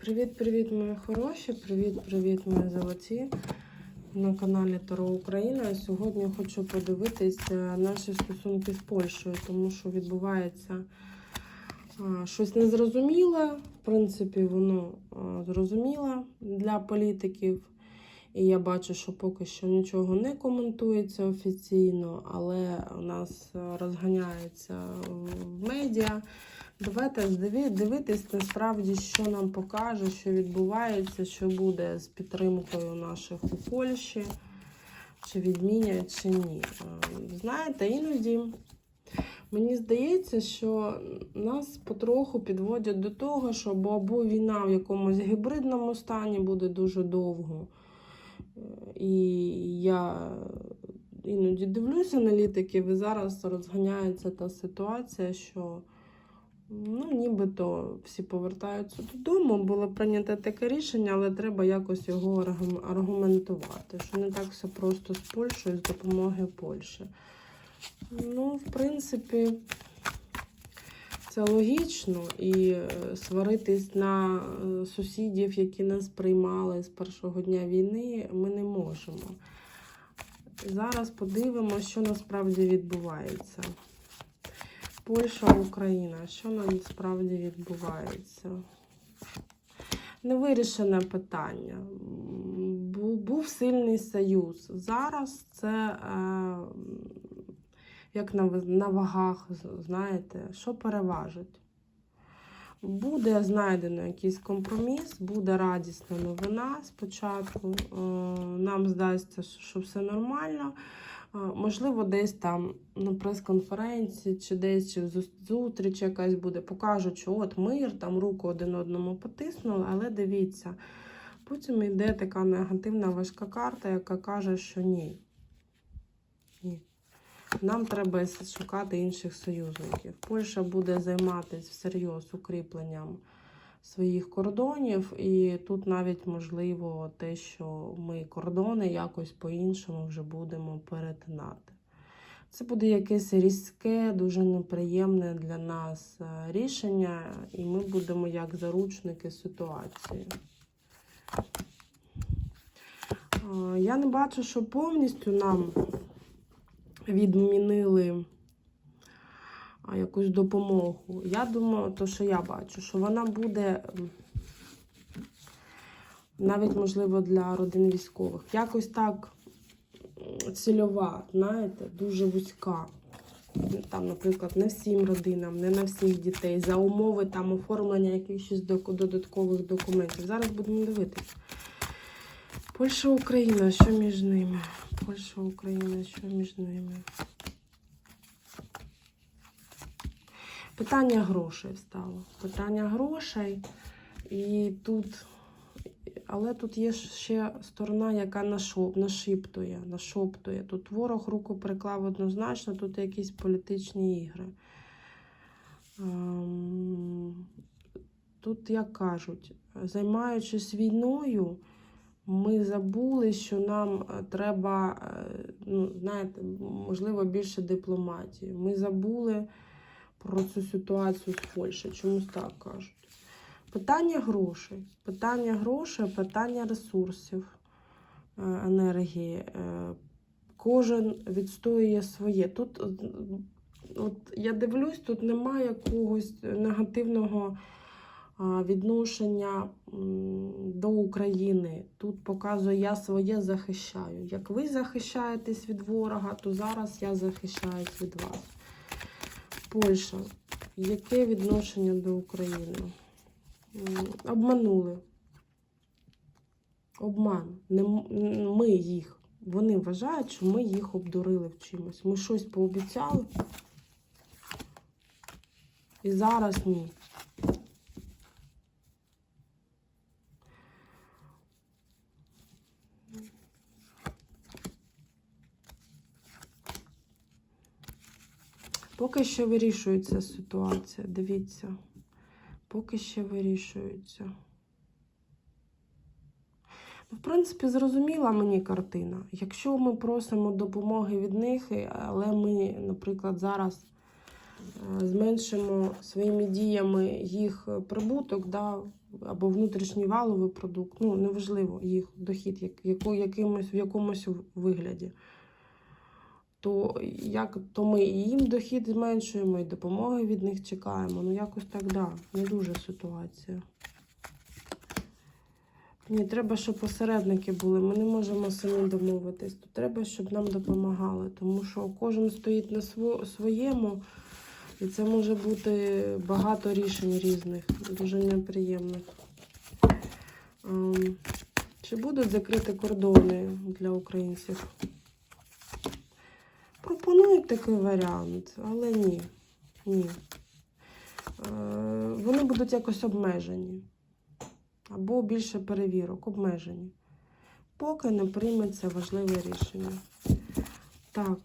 Привіт-привіт, мої хороші! Привіт-привіт, мої золоті! На каналі Таро Україна. Сьогодні хочу подивитися наші стосунки з Польщею, тому що відбувається а, щось незрозуміле. В принципі, воно а, зрозуміле для політиків. І я бачу, що поки що нічого не коментується офіційно, але у нас розганяється в медіа. Давайте дивитись насправді, що нам покаже, що відбувається, що буде з підтримкою наших у Польщі, чи відмінять, чи ні. Знаєте, іноді мені здається, що нас потроху підводять до того, що або війна в якомусь гібридному стані буде дуже довго. І я іноді дивлюся аналітиків, і зараз розганяється та ситуація, що Ну, нібито всі повертаються додому. Було прийнято таке рішення, але треба якось його аргументувати. Що не так все просто з Польщею, з допомоги Польщі. Ну, в принципі, це логічно. І е, сваритись на е, сусідів, які нас приймали з першого дня війни, ми не можемо. Зараз подивимося, що насправді відбувається. Польща, Україна. Що насправді відбувається? Невирішене питання. Бу- Був сильний союз. Зараз це е, як на, на вагах, знаєте, що переважить? Буде знайдено якийсь компроміс, буде радісна новина спочатку. Е, Нам здасться, що все нормально. Можливо, десь там на прес-конференції чи десь чи зу- зустріч якась буде, покажуть, що от мир, там руку один одному потиснули, але дивіться, потім йде така негативна важка карта, яка каже, що ні. Ні. Нам треба шукати інших союзників. Польща буде займатися всерйоз укріпленням своїх кордонів, і тут навіть можливо те, що ми кордони якось по-іншому вже будемо перетинати. Це буде якесь різке, дуже неприємне для нас е, рішення, і ми будемо як заручники ситуації. Е, Я не бачу, що повністю нам відмінили якусь допомогу. Я думаю, то, що я бачу, що вона буде навіть, можливо, для родин військових. Якось так цільова, знаєте, дуже вузька. Там, наприклад, не всім родинам, не на всіх дітей, за умови там оформлення якихось додаткових документів. Зараз будемо дивитися. Польща, Україна, що між ними? Польща, Україна, що між ними? Питання грошей встало. Питання грошей. І тут, але тут є ще сторона, яка нашоп, нашіптує, нашоптує. Тут ворог руку приклав однозначно, тут якісь політичні ігри. Ем, Тут, як кажуть, займаючись війною, ми забули, що нам е, треба, е, ну, знаєте, можливо, більше дипломатії. Ми забули про цю ситуацію з Польщею. Чомусь так кажуть. Питання грошей. Питання грошей, питання ресурсів, е, енергії. Е, Кожен відстоює своє. Тут, от, от я дивлюсь, тут немає якогось негативного відношення до України. Тут показує, я своє захищаю. Як ви захищаєтесь від ворога, то зараз я захищаюсь від вас. Польща. Яке відношення до України? Обманули. Обман. Не ми їх. Вони вважають, що ми їх обдурили в чимось. Ми щось пообіцяли. І зараз ні. Поки що вирішується ситуація, дивіться. Поки ще вирішується. Ну, В принципі, зрозуміла мені картина. Якщо ми просимо допомоги від них, але ми, наприклад, зараз е, зменшимо своїми діями їх прибуток, да, або внутрішній валовий продукт, ну неважливо, їх дохід, як, якимось, в якомусь вигляді. То, як, то ми і їм дохід зменшуємо, і допомоги від них чекаємо. Ну, якось так, да, не дуже ситуація. Ні, треба, щоб посередники були. Ми не можемо самі домовитись. То треба, щоб нам допомагали. Тому що кожен стоїть на своєму, і це може бути багато рішень різних, дуже неприємних. Ем, Чи будуть закриті кордони для українців? Пропонують такий варіант, але ні. Ні. Е, Вони будуть якось обмежені. Або більше перевірок, обмежені. Поки не прийметься важливе рішення. Так.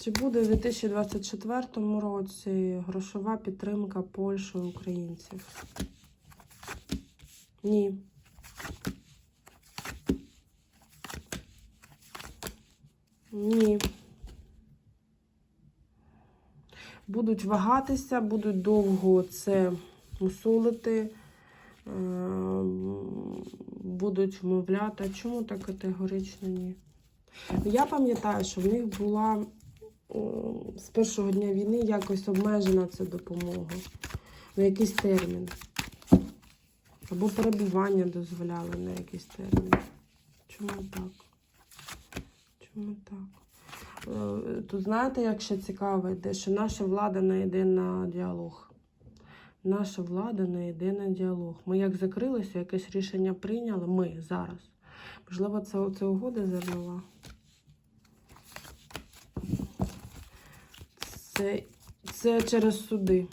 Чи буде у 2024 році грошова підтримка Польщі українців? Ні. Ні. Будуть вагатися, будуть довго це мусолити, е, будуть вмовляти. Чому так категорично ні? Я пам'ятаю, що в них була е, з першого дня війни якось обмежена ця допомога на якийсь термін. Або перебування дозволяли на якийсь термін. Чому так? Чому так? Е, Тут знаєте, як ще цікаво йде, що наша влада не йде на діалог. Наша влада не йде на діалог. Ми як закрилися, якесь рішення прийняли, ми зараз. Можливо, це, це угода зернова. Це, це через суди.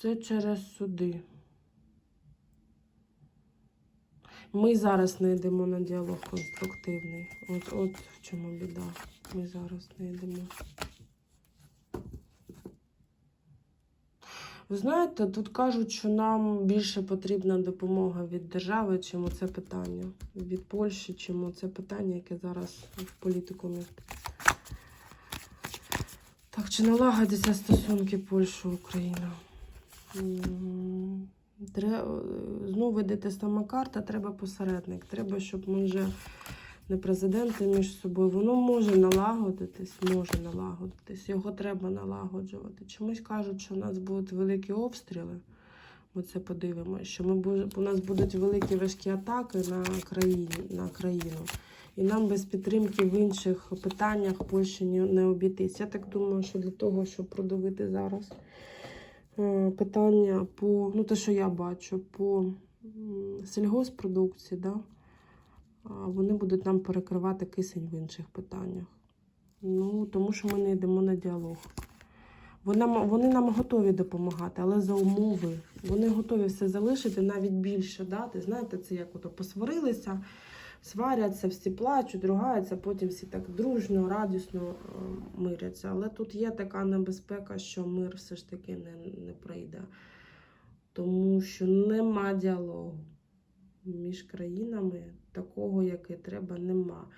Це через суди. Ми зараз не йдемо на діалог конструктивний. От, от в чому біда. Ми зараз не йдемо. Ви знаєте, тут кажуть, що нам більше потрібна допомога від держави, чим це питання. Від Польщі, чим це питання, яке зараз в політикумі. Так, чи налагодяться стосунки Польща-Україна? Тре- Знову йде та сама карта, треба посередник. Треба, щоб ми вже не президенти між собою. Воно може налагодитись, може налагодитись. Його треба налагоджувати. Чомусь кажуть, що у нас будуть великі обстріли. Ми це подивимося. Що ми у нас будуть великі важкі атаки на країну, на країну. І нам без підтримки в інших питаннях Польщі не обійтись. Я так думаю, що для того, щоб продавити зараз е, питання по, ну те, що я бачу, по сільгоспродукції, да? вони будуть нам перекривати кисень в інших питаннях. Ну, тому що ми не йдемо на діалог. Вони, вони нам готові допомагати, але за умови. Вони готові все залишити, навіть більше дати. Знаєте, це як посварилися, сваряться, всі плачуть, ругаються, потім всі так дружно, радісно е, миряться. Але тут є така небезпека, що мир все ж таки не, не прийде. Тому що нема діалогу між країнами, такого, який треба, нема.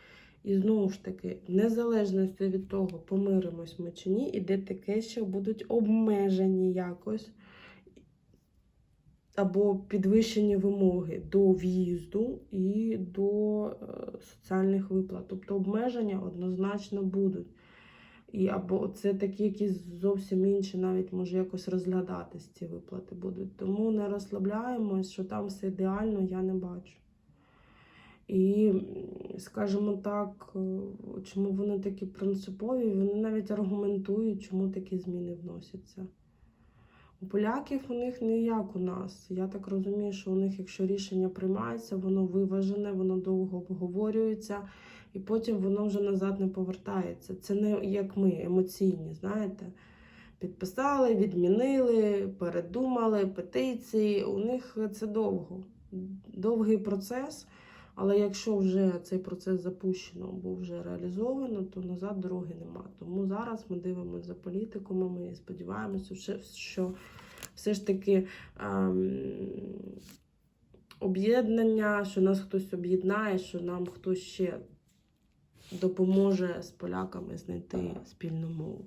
І знову ж таки, в незалежності від того, помиримось ми чи ні, іде таке, що будуть обмежені якось або підвищені вимоги до в'їзду і до е, соціальних виплат. Тобто обмеження однозначно будуть. І або це такі якісь зовсім інші, навіть може якось розглядатись ці виплати будуть. Тому не розслабляємось, що там все ідеально, я не бачу. І, скажімо так, е, чому вони такі принципові, вони навіть аргументують, чому такі зміни вносяться. У поляків у них не як у нас. Я так розумію, що у них, якщо рішення приймається, воно виважене, воно довго обговорюється, і потім воно вже назад не повертається. Це не як ми, емоційні, знаєте. Підписали, відмінили, передумали, петиції. У них це довго. Довгий процес. Але якщо вже цей процес запущено або вже реалізовано, то назад дороги нема. Тому зараз ми дивимося за політиками, ми сподіваємося, що- все ж таки ем, об'єднання, що нас хтось об'єднає, що нам хтось ще допоможе з поляками знайти спільну мову.